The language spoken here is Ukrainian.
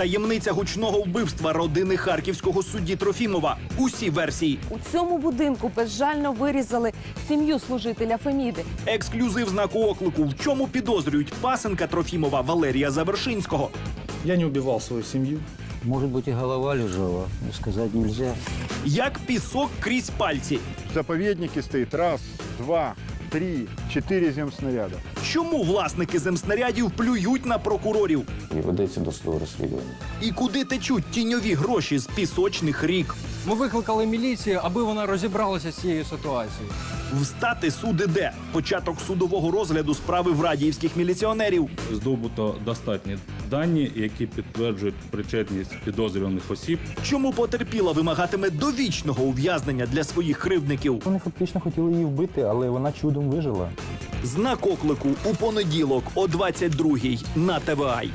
Таємниця гучного вбивства родини харківського судді Трофімова. Усі версії. У цьому будинку безжально вирізали сім'ю служителя Феміди. Ексклюзив знаку оклику. В чому підозрюють пасенка Трофімова Валерія Завершинського. Я не убивал свою семью. Может быть, и голова лежала, но сказать нельзя. Як пісок крізь пальці. В заповеднике стоит раз, два, три, четыре земснаряда. Чому власники земснарядів плюють на прокурорів? і ведеться досудове розслідування. І куди течуть тіньові гроші з пісочних рік? Ми викликали міліцію, аби вона розібралася з цією ситуацією. Встати суди де? Початок судового розгляду справи в радіївських міліціонерів. здобуто достатні дані, які підтверджують причетність підозрюваних осіб Чому потерпіла вимагатиме довічного ув'язнення для своїх кривдників? Вони фактично хотіли її вбити, але вона чудом вижила. Знак оклику у понеділок о 22-й на ТВАЙ.